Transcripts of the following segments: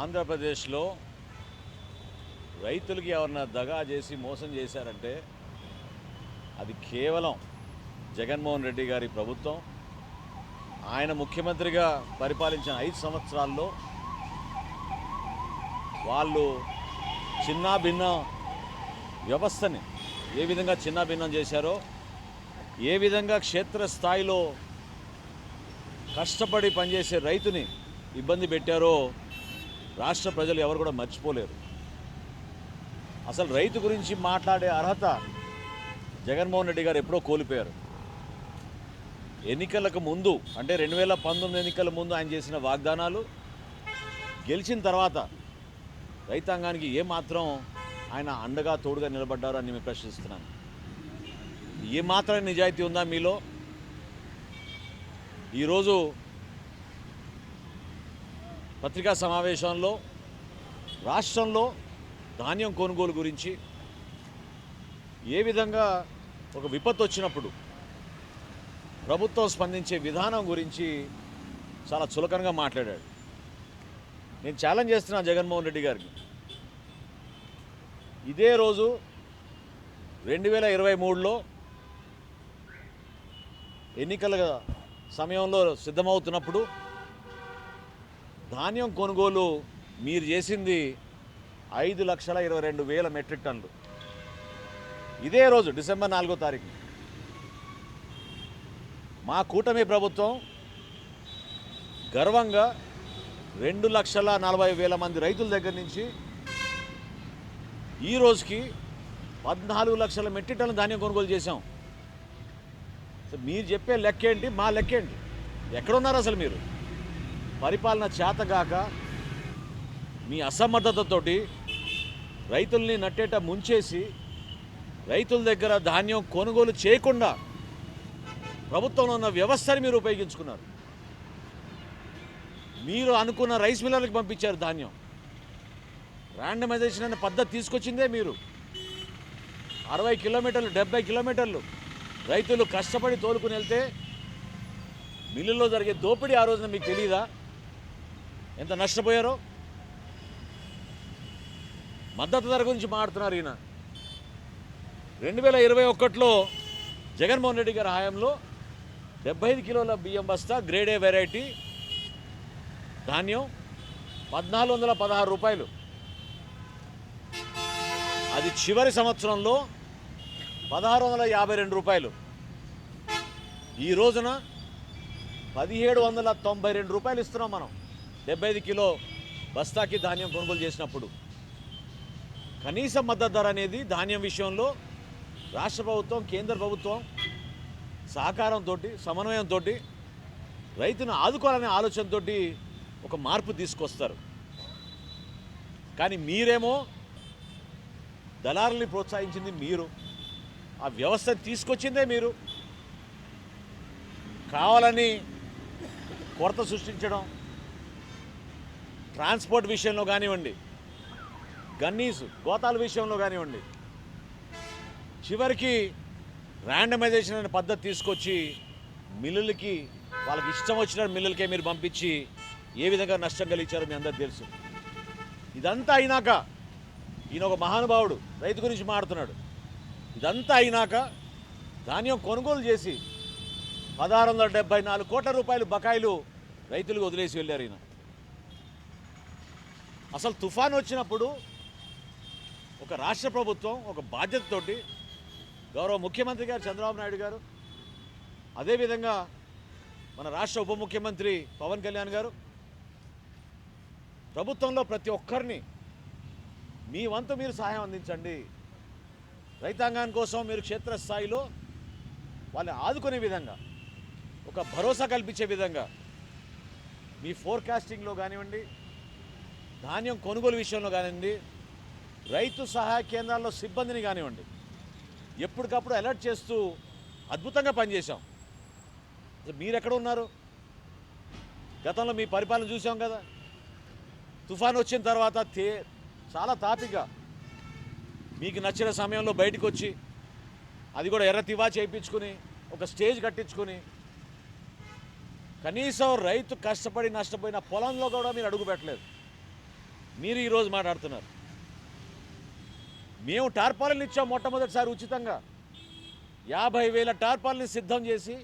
ఆంధ్రప్రదేశ్లో రైతులకి ఎవరన్నా దగా చేసి మోసం చేశారంటే అది కేవలం జగన్మోహన్ రెడ్డి గారి ప్రభుత్వం. ఆయన ముఖ్యమంత్రిగా పరిపాలించిన ఐదు సంవత్సరాల్లో వాళ్ళు చిన్న భిన్న వ్యవస్థని ఏ విధంగా చిన్న భిన్నం చేశారో ఏ విధంగా క్షేత్రస్థాయిలో కష్టపడి పనిచేసే రైతుని ఇబ్బంది పెట్టారో రాష్ట్ర ప్రజలు ఎవరు కూడా మర్చిపోలేరు. అసలు రైతు గురించి మాట్లాడే అర్హత జగన్మోహన్ రెడ్డి గారు ఎప్పుడో కోల్పోయారు. ఎన్నికలకు ముందు అంటే రెండు వేల పంతొమ్మిది ఎన్నికల ముందు ఆయన చేసిన వాగ్దానాలు గెలిచిన తర్వాత రైతాంగానికి ఏమాత్రం ఆయన అండగా తోడుగా నిలబడ్డారో అని మేము ప్రశ్నిస్తున్నాను. ఏమాత్రం నిజాయితీ ఉందా మీలో? ఈరోజు పత్రికా సమావేశంలో రాష్ట్రంలో ధాన్యం కొనుగోలు గురించి ఏ విధంగా ఒక విపత్తు వచ్చినప్పుడు ప్రభుత్వం స్పందించే విధానం గురించి చాలా చులకనగా మాట్లాడాడు. నేను ఛాలెంజ్ చేస్తున్నా జగన్మోహన్ రెడ్డి గారికి. ఇదే రోజు రెండు వేల ఇరవై మూడులో ఎన్నికల సమయంలో సిద్ధమవుతున్నప్పుడు ధాన్యం కొనుగోలు మీరు చేసింది ఐదు లక్షల ఇరవై రెండు వేల మెట్రిక్ టన్లు ఇదే రోజు డిసెంబర్ నాలుగో తారీఖు. మా కూటమి ప్రభుత్వం గర్వంగా రెండు లక్షల నలభై వేల మంది రైతుల దగ్గర నుంచి ఈ రోజుకి పద్నాలుగు లక్షల మెట్రిక్ టన్ను ధాన్యం కొనుగోలు చేశాం. సో మీరు చెప్పే లెక్క ఏంటి మా లెక్క ఏంటి ఎక్కడున్నారు అసలు మీరు? పరిపాలన చేతగాక మీ అసమర్థతతోటి రైతుల్ని నట్టేట ముంచేసి రైతుల దగ్గర ధాన్యం కొనుగోలు చేయకుండా ప్రభుత్వంలో ఉన్న వ్యవస్థని మీరు ఉపయోగించుకున్నారు. మీరు అనుకున్న రైస్ మిల్లర్లకు పంపించారు ధాన్యం. ర్యాండమైజేషన్ అనే పద్ధతి తీసుకొచ్చిందే మీరు. అరవై కిలోమీటర్లు డెబ్బై కిలోమీటర్లు రైతులు కష్టపడి తోలుకుని వెళ్తే మిల్లుల్లో జరిగే దోపిడీ ఆ రోజున మీకు తెలియదా ఎంత నష్టపోయారో? మద్దతు ధర గురించి మాట్లాడుతున్నారు ఈయన. రెండు వేల ఇరవై ఒకటిలో జగన్మోహన్ రెడ్డి గారి హయాంలో డెబ్బై ఐదు కిలోల బియ్యం బస్తా గ్రేడ్ ఏ వెరైటీ ధాన్యం పద్నాలుగు వందల పదహారు రూపాయలు. అది చివరి సంవత్సరంలో పదహారు వందల యాభై రెండు రూపాయలు. ఈ రోజున పదిహేడు వందల తొంభై రెండు రూపాయలు ఇస్తున్నాం మనం. డెబ్బై ఐదు కిలో బస్తాకి ధాన్యం కొనుగోలు చేసినప్పుడు కనీస మద్దతు ధర అనేది ధాన్యం విషయంలో రాష్ట్ర ప్రభుత్వం కేంద్ర ప్రభుత్వం సహకారంతో సమన్వయంతో రైతును ఆదుకోవాలనే ఆలోచనతో ఒక మార్పు తీసుకొస్తారు. కానీ మీరేమో దళారుల్ని ప్రోత్సహించింది మీరు. ఆ వ్యవస్థ తీసుకొచ్చిందే మీరు. కావాలని కొరత సృష్టించడం ట్రాన్స్పోర్ట్ విషయంలో కానివ్వండి గన్నీస్ గోతాల విషయంలో కానివ్వండి చివరికి ర్యాండమైజేషన్ అనే పద్ధతి తీసుకొచ్చి మిల్లులకి వాళ్ళకి ఇష్టం వచ్చిన మిల్లులకే మీరు పంపించి ఏ విధంగా నష్టం కలిగించారో మీ అందరికి తెలుసు. ఇదంతా అయినాక ఈయన ఒక మహానుభావుడు రైతు గురించి మాడుతున్నాడు ఇదంతా అయినాక ధాన్యం కొనుగోలు చేసి పదహారు వందల డెబ్బై నాలుగు కోట్ల రూపాయలు బకాయిలు రైతులకు వదిలేసి వెళ్ళారు ఈయన. అసలు తుఫాన్ వచ్చినప్పుడు ఒక రాష్ట్ర ప్రభుత్వం ఒక బాధ్యతతోటి గౌరవ ముఖ్యమంత్రి గారు చంద్రబాబు నాయుడు గారు అదేవిధంగా మన రాష్ట్ర ఉప ముఖ్యమంత్రి పవన్ కళ్యాణ్ గారు ప్రభుత్వంలో ప్రతి ఒక్కరిని మీ వంతు మీరు సహాయం అందించండి. రైతాంగాని కోసం మీరు క్షేత్రస్థాయిలో వాళ్ళని ఆదుకునే విధంగా ఒక భరోసా కల్పించే విధంగా మీ ఫోర్కాస్టింగ్లో కానివ్వండి ధాన్యం కొనుగోలు విషయంలో కానివ్వండి రైతు సహాయ కేంద్రాల్లో సిబ్బందిని కానివ్వండి ఎప్పటికప్పుడు అలర్ట్ చేస్తూ అద్భుతంగా పనిచేశాం. అసలు మీరు ఎక్కడ ఉన్నారు? గతంలో మీ పరిపాలన చూసాం కదా. తుఫాన్ వచ్చిన తర్వాత తే చాలా తాపిగా మీకు నచ్చిన సమయంలో బయటకు వచ్చి అది కూడా ఎర్ర తివా చేయించుకుని ఒక స్టేజ్ కట్టించుకుని కనీసం రైతు కష్టపడి నష్టపోయిన పొలంలో కూడా మీరు అడుగు పెట్టలేదు. మీరు ఈరోజు మాట్లాడుతున్నారు. మేము టార్పాలను ఇచ్చాం మొట్టమొదటిసారి ఉచితంగా. యాభై వేల టార్పాలని సిద్ధం చేసి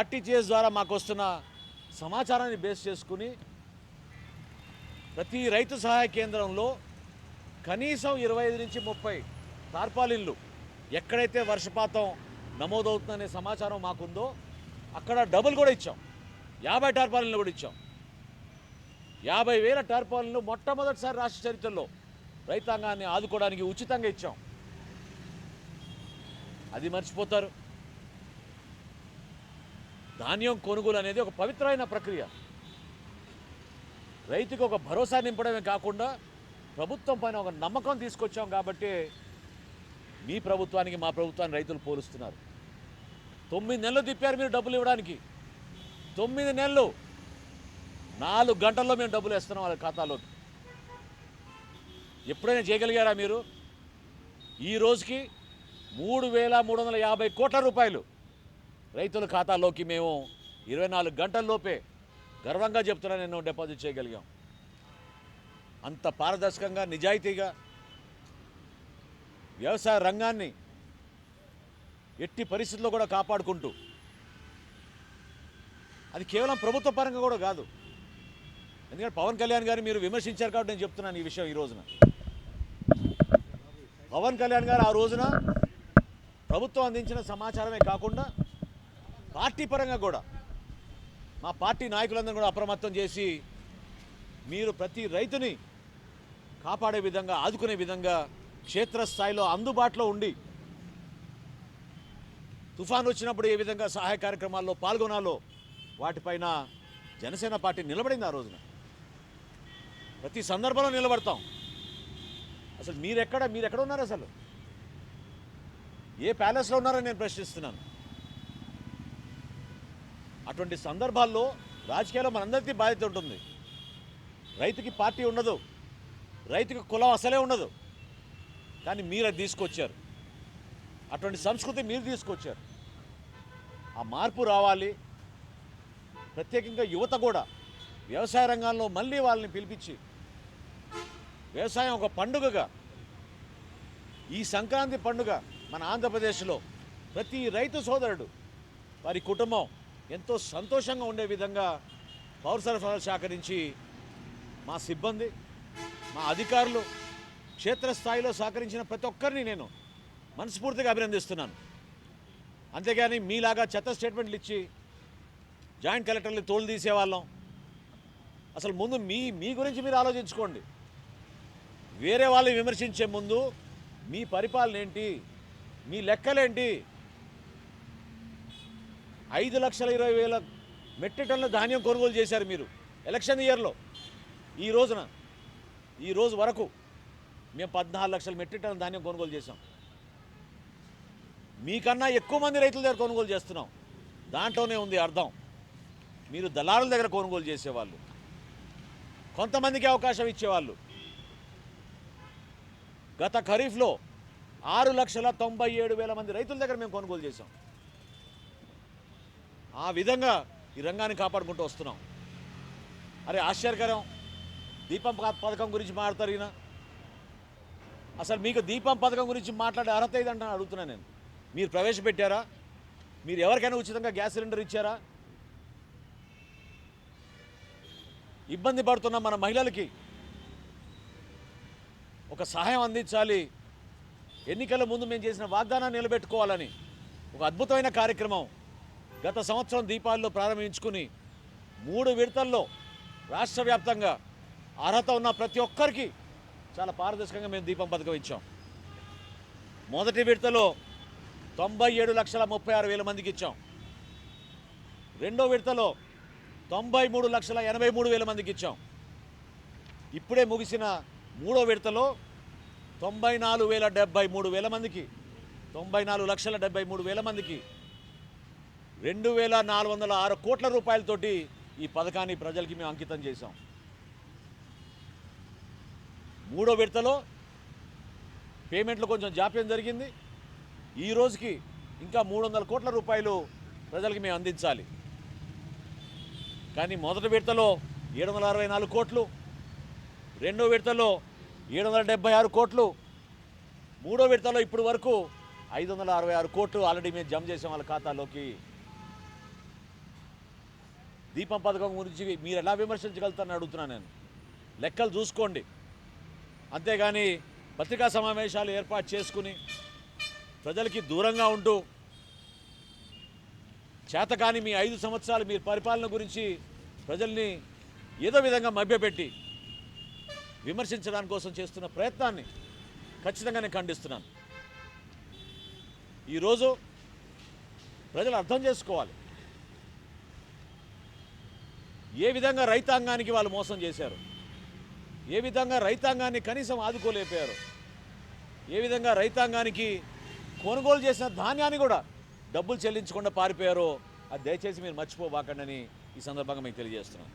ఆర్టీజీఎస్ ద్వారా మాకు వస్తున్న సమాచారాన్ని బేస్ చేసుకుని ప్రతి రైతు సహాయ కేంద్రంలో కనీసం ఇరవై ఐదు నుంచి ముప్పై టార్పాలిన్లు ఎక్కడైతే వర్షపాతం నమోదవుతుందనే సమాచారం మాకుందో అక్కడ డబుల్ కూడా ఇచ్చాం. యాభై టార్పాలిన్లు కూడా ఇచ్చాం. యాభై వేల టార్పాలను మొట్టమొదటిసారి రాష్ట్ర చరిత్రలో రైతాంగాన్ని ఆదుకోవడానికి ఉచితంగా ఇచ్చాం. అది మర్చిపోతారు. ధాన్యం కొనుగోలు అనేది ఒక పవిత్రమైన ప్రక్రియ. రైతుకు ఒక భరోసా నింపడమే కాకుండా ప్రభుత్వం పైన ఒక నమ్మకం తీసుకొచ్చాం కాబట్టి మీ ప్రభుత్వానికి మా ప్రభుత్వాన్ని రైతులు పోలుస్తున్నారు. తొమ్మిది నెలలు తిప్పారు మీరు డబ్బులు ఇవ్వడానికి. తొమ్మిది నెలలు నాలుగు గంటల్లో మేము డబ్బులు వేస్తున్నాం వాళ్ళ ఖాతాలోకి. ఎప్పుడైనా చేయగలిగారా మీరు? ఈ రోజుకి మూడు వేల మూడు వందల యాభై కోట్ల రూపాయలు రైతుల ఖాతాలోకి మేము ఇరవై నాలుగు గంటల్లోపే గర్వంగా చెప్తున్నా నేను డిపాజిట్ చేయగలిగాం. అంత పారదర్శకంగా నిజాయితీగా వ్యవసాయ రంగాన్ని ఎట్టి పరిస్థితుల్లో కూడా కాపాడుకుంటూ అది కేవలం ప్రభుత్వ పరంగా కూడా కాదు. ఎందుకంటే పవన్ కళ్యాణ్ గారు మీరు విమర్శించారు కాబట్టి నేను చెప్తున్నాను ఈ విషయం ఈ రోజున. పవన్ కళ్యాణ్ గారు ఆ రోజున ప్రభుత్వం అందించిన సమాచారమే కాకుండా పార్టీ పరంగా కూడా మా పార్టీ నాయకులందరూ కూడా అప్రమత్తం చేసి మీరు ప్రతి రైతుని కాపాడే విధంగా ఆదుకునే విధంగా క్షేత్రస్థాయిలో అందుబాటులో ఉండి తుఫాన్ వచ్చినప్పుడు ఏ విధంగా సహాయ కార్యక్రమాల్లో పాల్గొనాలో వాటిపైన జనసేన పార్టీ నిలబడింది ఆ రోజున. ప్రతి సందర్భంలో నిలబడతాం. అసలు మీరెక్కడ మీరెక్కడ ఉన్నారు అసలు? ఏ ప్యాలెస్లో ఉన్నారని నేను ప్రశ్నిస్తున్నాను. అటువంటి సందర్భాల్లో రాజకీయాల్లో మనందరికీ బాధ్యత ఉంటుంది. రైతుకి పార్టీ ఉండదు. రైతుకి కులం అసలే ఉండదు. కానీ మీరు అది తీసుకొచ్చారు. అటువంటి సంస్కృతి మీరు తీసుకొచ్చారు. ఆ మార్పు రావాలి. ప్రత్యేకంగా యువత కూడా వ్యవసాయ రంగంలో మళ్ళీ వాళ్ళని పిలిపించి వ్యవసాయం ఒక పండుగగా. ఈ సంక్రాంతి పండుగ మన ఆంధ్రప్రదేశ్లో ప్రతి రైతు సోదరుడు వారి కుటుంబం ఎంతో సంతోషంగా ఉండే విధంగా పౌర సరఫరాల శాఖ నుంచి మా సిబ్బంది మా అధికారులు క్షేత్రస్థాయిలో సహకరించిన ప్రతి ఒక్కరిని నేను మనస్ఫూర్తిగా అభినందిస్తున్నాను. అంతేగాని మీలాగా చెత్త స్టేట్మెంట్లు ఇచ్చి జాయింట్ కలెక్టర్ని తోలు తీసేవాళ్ళం. అసలు ముందు మీ మీ గురించి మీరు ఆలోచించుకోండి. వేరే వాళ్ళని విమర్శించే ముందు మీ పరిపాలన ఏంటి మీ లెక్కలేంటి? ఐదు లక్షల ఇరవై వేల మెట్రిక్ టన్నుల ధాన్యం కొనుగోలు చేశారు మీరు ఎలక్షన్ ఇయర్లో. ఈ రోజున ఈ రోజు వరకు మేము పద్నాలుగు లక్షల మెట్రిక్ టన్నుల ధాన్యం కొనుగోలు చేశాం. మీకన్నా ఎక్కువ మంది రైతుల దగ్గర కొనుగోలు చేస్తున్నాం. దాంట్లోనే ఉంది అర్థం. మీరు దళారుల దగ్గర కొనుగోలు చేసేవాళ్ళు. కొంతమందికి అవకాశం ఇచ్చేవాళ్ళు. గత ఖరీఫ్లో ఆరు లక్షల తొంభై ఏడు వేల మంది రైతుల దగ్గర మేము కొనుగోలు చేశాం. ఆ విధంగా ఈ రంగాన్ని కాపాడుకుంటూ వస్తున్నాం. అరే ఆశ్చర్యకరం. దీపం పథకం గురించి మాట్లాడతారు ఈయన. అసలు మీకు దీపం పథకం గురించి మాట్లాడే అర్హత ఏదంటే అడుగుతున్నాను నేను. మీరు ప్రవేశపెట్టారా? మీరు ఎవరికైనా ఉచితంగా గ్యాస్ సిలిండర్ ఇచ్చారా? ఇబ్బంది పడుతున్న మన మహిళలకి ఒక సహాయం అందించాలి. ఎన్నికల ముందు మేము చేసిన వాగ్దానాన్ని నిలబెట్టుకోవాలని ఒక అద్భుతమైన కార్యక్రమం గత సంవత్సరం దీపాల్లో ప్రారంభించుకుని మూడు విడతల్లో రాష్ట్ర వ్యాప్తంగా అర్హత ఉన్న ప్రతి ఒక్కరికి చాలా పారదర్శకంగా మేము దీపం పథకం ఇచ్చాం. మొదటి విడతలో తొంభై ఏడు లక్షల ముప్పై ఆరు వేల మందికి ఇచ్చాం. రెండో విడతలో తొంభై మూడు లక్షల ఎనభై మూడు వేల మందికి ఇచ్చాం. ఇప్పుడే ముగిసిన మూడో విడతలో తొంభై నాలుగు వేల డెబ్బై మూడు వేల మందికి తొంభై నాలుగు లక్షల డెబ్బై మూడు వేల మందికి రెండు వేల నాలుగు వందల ఆరు కోట్ల రూపాయలతోటి ఈ పథకాన్ని ప్రజలకి మేము అంకితం చేశాం. మూడో విడతలో పేమెంట్లు కొంచెం జాప్యం జరిగింది. ఈ రోజుకి ఇంకా మూడు వందల కోట్ల రూపాయలు ప్రజలకి మేము అందించాలి. కానీ మొదటి విడతలో ఏడు వందల అరవై నాలుగు కోట్లు రెండో విడతలో ఏడు వందల డెబ్బై ఆరు కోట్లు. మూడో విడతలో ఇప్పుడు వరకు ఐదు వందల అరవై ఆరు కోట్లు ఆల్రెడీ మేము జమ చేసాం వాళ్ళ ఖాతాలోకి. దీపం పథకం గురించి మీరు ఎలా విమర్శించగలుగుతారని అడుగుతున్నాను నేను. లెక్కలు చూసుకోండి. అంతేగాని పత్రికా సమావేశాలు ఏర్పాటు చేసుకుని ప్రజలకి దూరంగా ఉంటూ చేతకాని మీ ఐదు సంవత్సరాలు మీ పరిపాలన గురించి ప్రజల్ని ఏదో విధంగా మభ్యపెట్టి విమర్శించడానికి కోసం చేస్తున్న ప్రయత్నాన్ని ఖచ్చితంగా నేను ఖండిస్తున్నాను ఈరోజు ప్రజలు అర్థం చేసుకోవాలి. ఏ విధంగా రైతాంగానికి వాళ్ళు మోసం చేశారు? ఏ విధంగా రైతాంగాన్ని కనీసం ఆదుకోలేకపోయారు ఏ విధంగా రైతాంగానికి కొనుగోలు చేసిన ధాన్యాన్ని కూడా డబ్బులు చెల్లించకుండా పారిపోయారో అది దయచేసి మీరు మర్చిపోబాకండి ఈ సందర్భంగా మీకు తెలియజేస్తున్నాను.